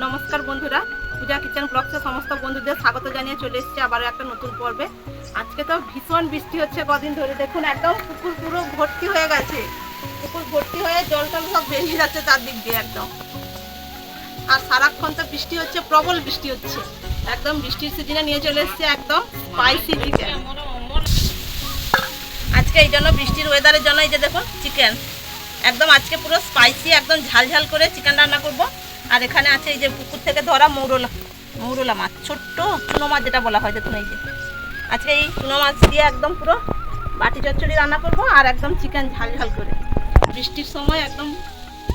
নমস্কার বন্ধুরা, পূজা কিচেন ব্লগসে সমস্ত বন্ধুদের স্বাগত জানিয়ে চলে এসেছি আবারও একটা নতুন পর্বে। আজকে তো ভীষণ বৃষ্টি হচ্ছে কদিন ধরে, দেখুন একদম পুকুর পুরো ভর্তি হয়ে গেছে। পুকুর ভর্তি হয়ে জল টল সব বেরিয়ে যাচ্ছে চারদিক দিয়ে একদম। আর সারাক্ষণ তো বৃষ্টি হচ্ছে, প্রবল বৃষ্টি হচ্ছে। একদম বৃষ্টির সিজনে নিয়ে চলে এসেছে একদম স্পাইসি চিকেন আজকে এই জন্য বৃষ্টির ওয়েদারের জন্য এই যে দেখুন চিকেন একদম আজকে পুরো স্পাইসি একদম ঝাল ঝাল করে চিকেন রান্না করব। আর এখানে আছে এই যে পুকুর থেকে ধরা মৌরলা মৌরলা মাছ, ছোট্ট চুনো মাছ যেটা বলা হয় দেখুন এই যে। আজকে এই চুনো মাছ দিয়ে একদম পুরো বাটি চচ্চড়ি রান্না করব আর একদম চিকেন ঝাল ঝাল করে। বৃষ্টির সময় একদম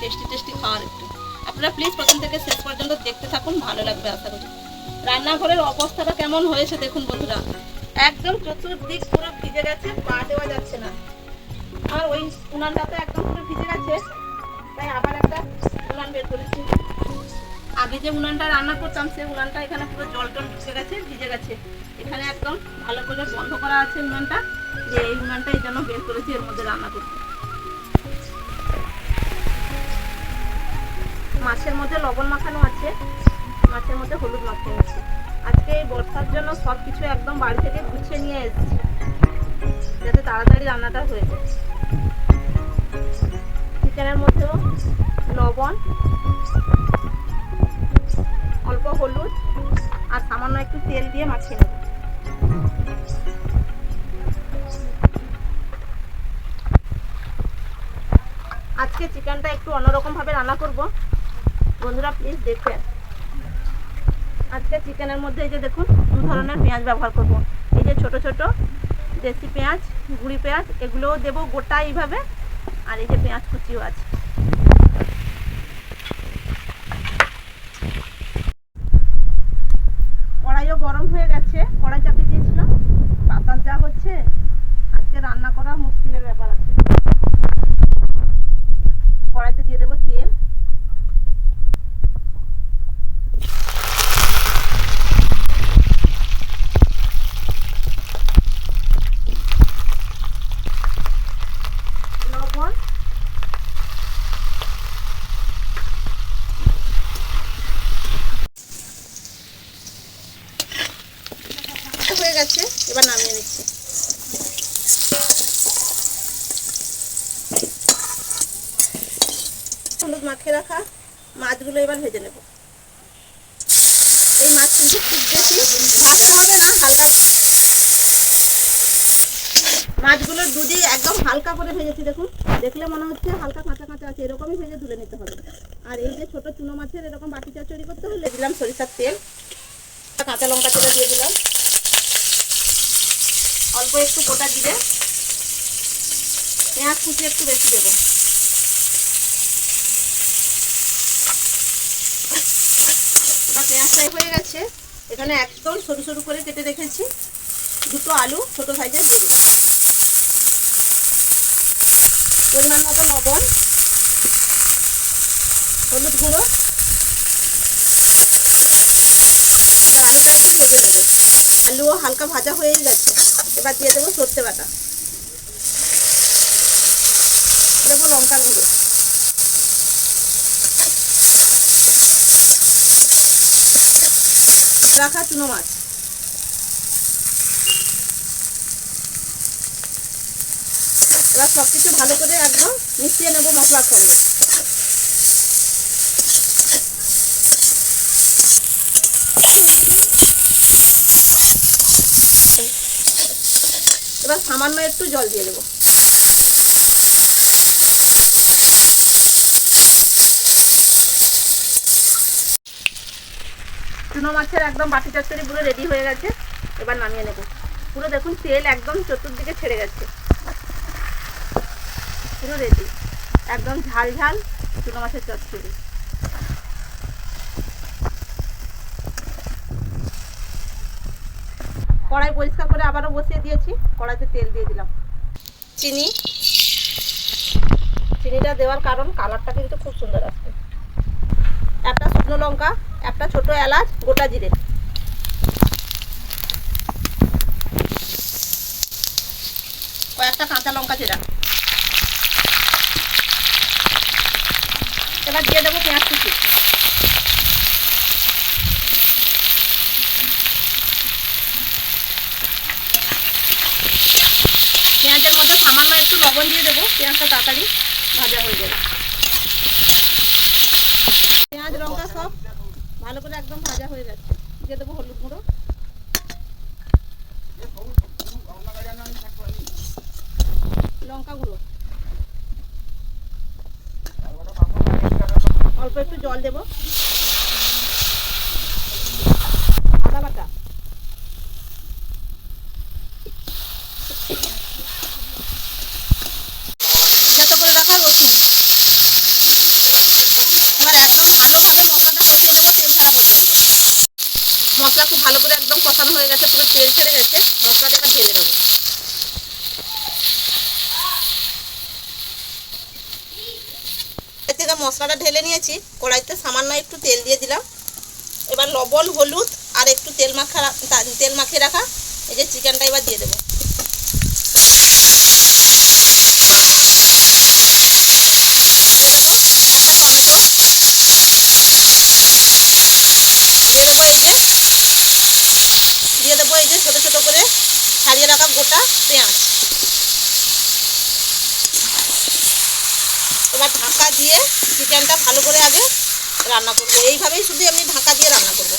টেস্টি টেস্টি খাওয়ার একটু। আপনারা প্লিজ প্রথম থেকে শেষ পর্যন্ত দেখতে থাকুন, ভালো লাগবে আশা করি। রান্নাঘরের অবস্থাটা কেমন হয়েছে দেখুন বন্ধুরা। একদম চতুর্দিক পুরো ভিজে গেছে, পা দেওয়া যাচ্ছে না। আর ওই উনানটা তো একদম পুরো ভিজে গেছে। তাই আবার একটা উনান বের করেছি। আগে যে উনানটা রান্না করতাম, সেই উনানটা এখানে পুরো জল টল ঢুকে গেছে, ভিজে গেছে। এখানে একদম ভালো করে বন্ধ করা আছে উনানটা, যে এই উনানটা জন্য বের করেছি, এর মধ্যে রান্না করতে। মাছের মধ্যে লবণ মাখানো আছে, মাছের মধ্যে হলুদ মাখানো আছে। আজকে এই বর্ষার জন্য সব কিছু একদম বাড়ি থেকে গুছিয়ে নিয়ে এসেছি, যাতে তাড়াতাড়ি রান্নাটা হয়ে যায়। চিকেনের মধ্যেও লবণ, অল্প হলুদ, আর সামান্য একটু তেল দিয়ে মাখিয়ে নেব। আজকে চিকেনটা একটু অন্যরকম ভাবে রান্না করব। বন্ধুরা প্লিজ দেখবেন। আজকে চিকেনের মধ্যে এই যে দেখুন, দু ধরনের পেঁয়াজ ব্যবহার করব। এই যে ছোট ছোট দেশি পেঁয়াজ, গুঁড়ি পেঁয়াজ, এগুলোও দেবো গোটা এইভাবে। আর এই যে পেঁয়াজ কুচিও আছে কড়াইও গরম হয়ে গেছে কড়াই চাপিয়ে দিয়েছিলাম বাতাস যা হচ্ছে আজকে রান্না করা মুশকিলের ব্যাপার আছে কড়াইতে দিয়ে দেবো তেল লবণ হয়ে গেছে এবার নামিয়ে নিচ্ছি। হলুদ মাখিয়ে রাখা মাছগুলো এবার ভেজে নেব। এই মাছ কিন্তু খুব বেশি ভাজতে হবে না, হালকা মাছগুলোর দুধি একদম হালকা করে ভেজেছি, দেখুন। দেখলে মনে হচ্ছে হালকা কাঁচা কাঁচা আছে, এরকমই ভেজে তুলে নিতে হবে। আর এই যে ছোট চুনো মাছের এরকম বাটি চচ্চড়ি করতে হলে দিলাম সরিষার তেল। কাঁচা লঙ্কা তেলে দিয়ে দিলাম। অল্প একটু গোটা জিরে। পেঁয়াজ কুচি একটু বেশি দেবো। পেঁয়াজটাই হয়ে গেছে। এখানে একদম সরু সরু করে কেটে রেখেছি। দুটো আলু ছোট সাইজের দিচ্ছি। পরিমাণ মতো লবণ, হলুদ গুঁড়ো। আলুটা একটু ভেজে নেব। আলুও হালকা ভাজা হয়েই গেছে এবার দিয়ে দেবো সর্ষে বাটা। দেবো লঙ্কার গুঁড়ো। রাখা চুনো মাছ। এবার সব কিছু ভালো করে একদম মিশিয়ে নেব মশলার সঙ্গে। এবার সামান্য একটু জল দিয়ে দেবো। চুনো মাছের একদম বাটি চচ্চড়ি পুরো রেডি হয়ে গেছে, এবার নামিয়ে নেব। পুরো দেখুন তেল একদম চতুর্দিকে ছেড়ে গেছে। পুরো রেডি একদম ঝাল ঝাল চুনো মাছের চচ্চড়ি। কড়াই পরিষ্কার করে আবারও বসিয়ে দিয়েছি। কড়াইতে তেল দিয়ে দিলাম। চিনি? চিনিটা দেওয়ার কারণ কালারটা কিন্তু খুব সুন্দর আসবে একটা শুকনো লঙ্কা, একটা ছোট এলাচ, গোটা জিরে। কয়েকটা কাঁচা লঙ্কা চেরা। এবার দিয়ে দেবো পেঁয়াজ কুচি। লবণ দিয়ে দেবো, পেঁয়াজটা তাড়াতাড়ি ভাজা হয়ে যাবে। পেঁয়াজ, লঙ্কা সব ভালো করে একদম ভাজা হয়ে গেছে। দিয়ে দেবো হলুদ গুঁড়ো। লঙ্কা গুঁড়ো। অল্প একটু জল দেবো আদা বাটা সেদ্ধ করে রাখা রসুন এবার একদম ভালোভাবে মশলাটা কষিয়ে নেব তেল ছাড়া পর্যন্ত মশলা খুব ভালো করে হয়ে গেছে, পুরো তেল ছেড়ে গেছে মশলাটা ঢেলে দেবো এর থেকে মশলাটা ঢেলে নিয়েছি, কড়াইতে সামান্য একটু তেল দিয়ে দিলাম। এবার লবণ, হলুদ আর একটু তেল মাখা, তেল মাখিয়ে রাখা, এই যে চিকেনটা এবার দিয়ে দেবো দিয়ে দেবো একটা টমেটো দিয়ে দেবো এই যে দিয়ে দেবো এই যে ছোটো ছোটো করে ছাড়িয়ে রাখা গোটা পেঁয়াজ। এবার ঢাকা দিয়ে চিকেনটা ভালো করে আগে রান্না করব। এইভাবেই শুধু আমি ঢাকা দিয়ে রান্না করব।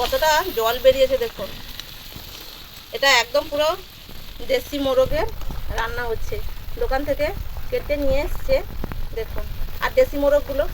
কতটা জল বেরিয়েছে দেখুন। এটা একদম পুরো দেশি মোরগের রান্না হচ্ছে। দোকান থেকে কেটে নিয়ে এসছে। দেখুন। আর দেশি মোরগগুলো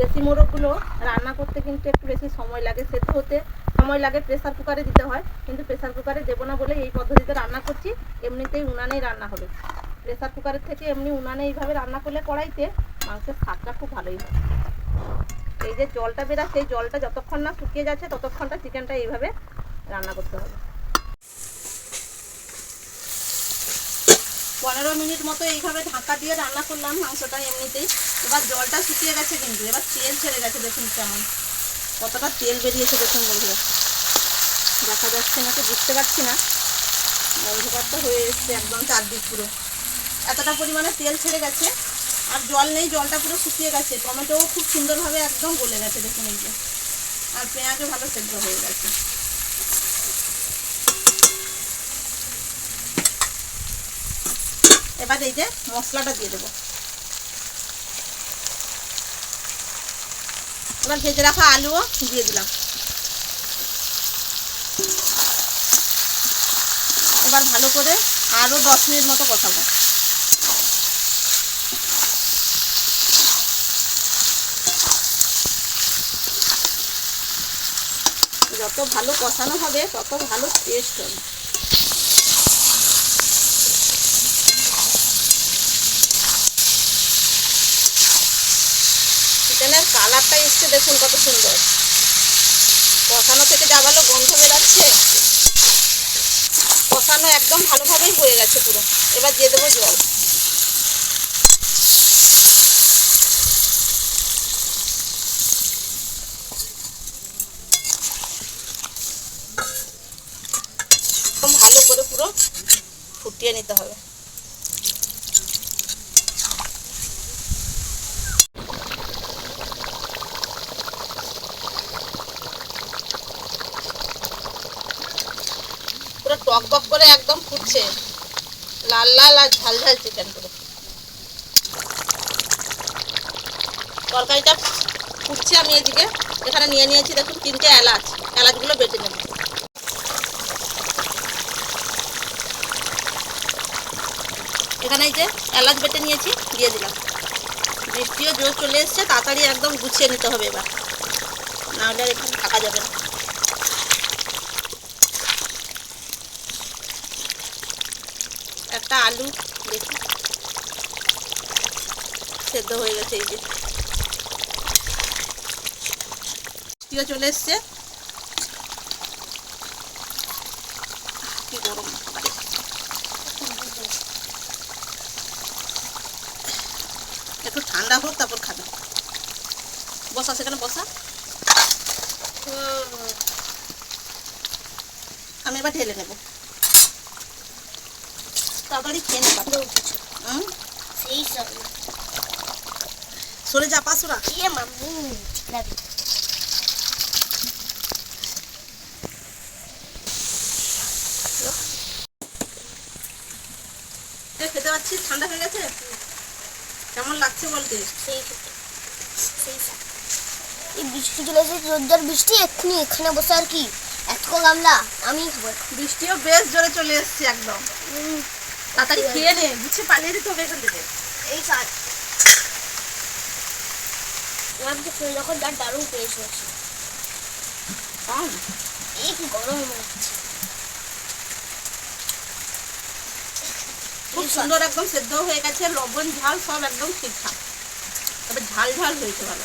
দেশি মোরগগুলো রান্না করতে কিন্তু একটু বেশি সময় লাগে। সেদ্ধ হতে সময় লাগে প্রেসার কুকারে দিতে হয়, কিন্তু প্রেসার কুকারে দেবো না বলে এই পদ্ধতিতে রান্না করছি। এমনিতেই উনানেই রান্না হবে। প্রেসার কুকারের থেকে এমনি উনানে এইভাবে রান্না করলে কড়াইতে মাংসের স্বাদটা খুব ভালোই হয়। এই যে জলটা বেরা সেই জলটা যতক্ষণ না শুকিয়ে যাচ্ছে, ততক্ষণটা চিকেনটা এইভাবে রান্না করতে হবে। পনেরো মিনিট মতো এইভাবে ঢাকা দিয়ে রান্না করলাম মাংসটা এমনিতেই এবার জলটা শুকিয়ে গেছে কিন্তু, এবার তেল ছেড়ে গেছে, দেখুন কেমন। কতটা তেল বেরিয়েছে দেখুন বন্ধুরা। দেখা যাচ্ছে না তো, বুঝতে পারছি না। অন্ধকারটা হয়ে এসছে একদম চারদিক পুরো। এতটা পরিমাণে তেল ছেড়ে গেছে, আর জল নেই, জলটা পুরো শুকিয়ে গেছে। টমেটোও খুব সুন্দরভাবে একদম গলে গেছে, দেখুন এই যে। আর পেঁয়াজও ভালো সেদ্ধ হয়ে গেছে। এবার এই যে মশলাটা দিয়ে দেবো। এবার ভেজে রাখা আলুও দিয়ে দিলাম। এবার ভালো করে আরও দশ মিনিট মতো কষাবো। যত ভালো কষানো হবে, তত ভালো টেস্ট হবে। চিকেনের কালারটা এসছে, দেখুন কত সুন্দর। কষানো থেকে যা ভালো গন্ধ বেরাচ্ছে, কষানো একদম ভালোভাবেই হয়ে গেছে পুরো। এবার দিয়ে দেবো জল। ভালো করে পুরো ফুটিয়ে নিতে হবে। টক বক করে একদম ফুটছে। লাল লাল আর ঝাল ঝাল চিকেন পুরো। তরকারিটা ফুটছে আমি এদিকে। এখানে নিয়ে নিয়েছি দেখুন তিনটে এলাচ। এলাচগুলো বেটে নেব। এখানে এই যে এলাচ বেটে নিয়েছি, দিয়ে দিলাম। বৃষ্টিও জোর চলে এসছে, তাড়াতাড়ি একদম গুছিয়ে নিতে হবে এবার। নাহলে এখানে থাকা যাবে না। একটা আলু, দেখি। সেদ্ধ হয়ে গেছে, এই যে। চলে এসছে। একটু ঠান্ডা হোক, তারপর খাবে। বসা, সেখানে বসা। আমি এবার ঢেলে নেব। তাড়াতাড়ি খেয়ে নেবা সেই সব। সরে যা ইয়ে খেতে ঠান্ডা হয়ে গেছে? কেমন লাগছে বলতে সেই। এই বৃষ্টি চলে এসেছে জোরদার বৃষ্টি এক্ষুনি এখানে বসে আর কি? এত গামলা আমি বৃষ্টিও বেশ জোরে চলে এসছে একদম। তাড়াতাড়ি খেয়ে নে পালিয়ে যেতে হবে এখান থেকে। এই আমার কাছে ফোন যখন তার দারুণ পেয়েছে হচ্ছে। এই কি গরম হচ্ছে খুব সুন্দর একদম সেদ্ধ হয়ে গেছে লবণ ঝাল সব একদম ঠিকঠাক। তবে ঝাল ঝাল হয়েছে ভালো।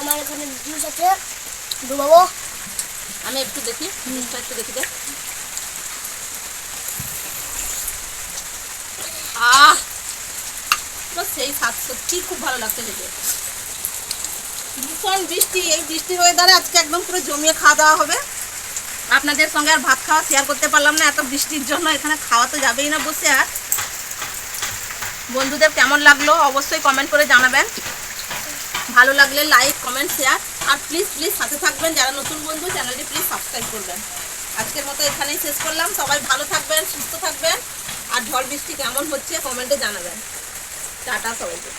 আমার এখানে জুস আছে। ডুবাবো। আমি একটু দেখি জিনিসটা একটু দেখি দে। সেই স্বাদ সত্যি খুব ভালো লাগছে খেতে। ভীষণ বৃষ্টি, এই ওয়েদারে আজকে একদম পুরো জমিয়ে খাওয়া দাওয়া হবে। আপনাদের সঙ্গে আর ভাত খাওয়া শেয়ার করতে পারলাম না, এত বৃষ্টির জন্য এখানে খাওয়া তো যাবেই না বসে আর। বন্ধুদের কেমন লাগল অবশ্যই কমেন্ট করে জানাবেন। ভালো লাগলে লাইক কমেন্ট শেয়ার আর প্লিজ প্লিজ সাথে থাকবেন, যারা নতুন বন্ধু চ্যানেলটি প্লিজ সাবস্ক্রাইব করবেন। আজকের মতো এখানেই শেষ করলাম। সবাই ভালো থাকবেন, সুস্থ থাকবেন। আর ঝড় বৃষ্টি কেমন হচ্ছে কমেন্টে জানাবেন। টাটা সবাইকে।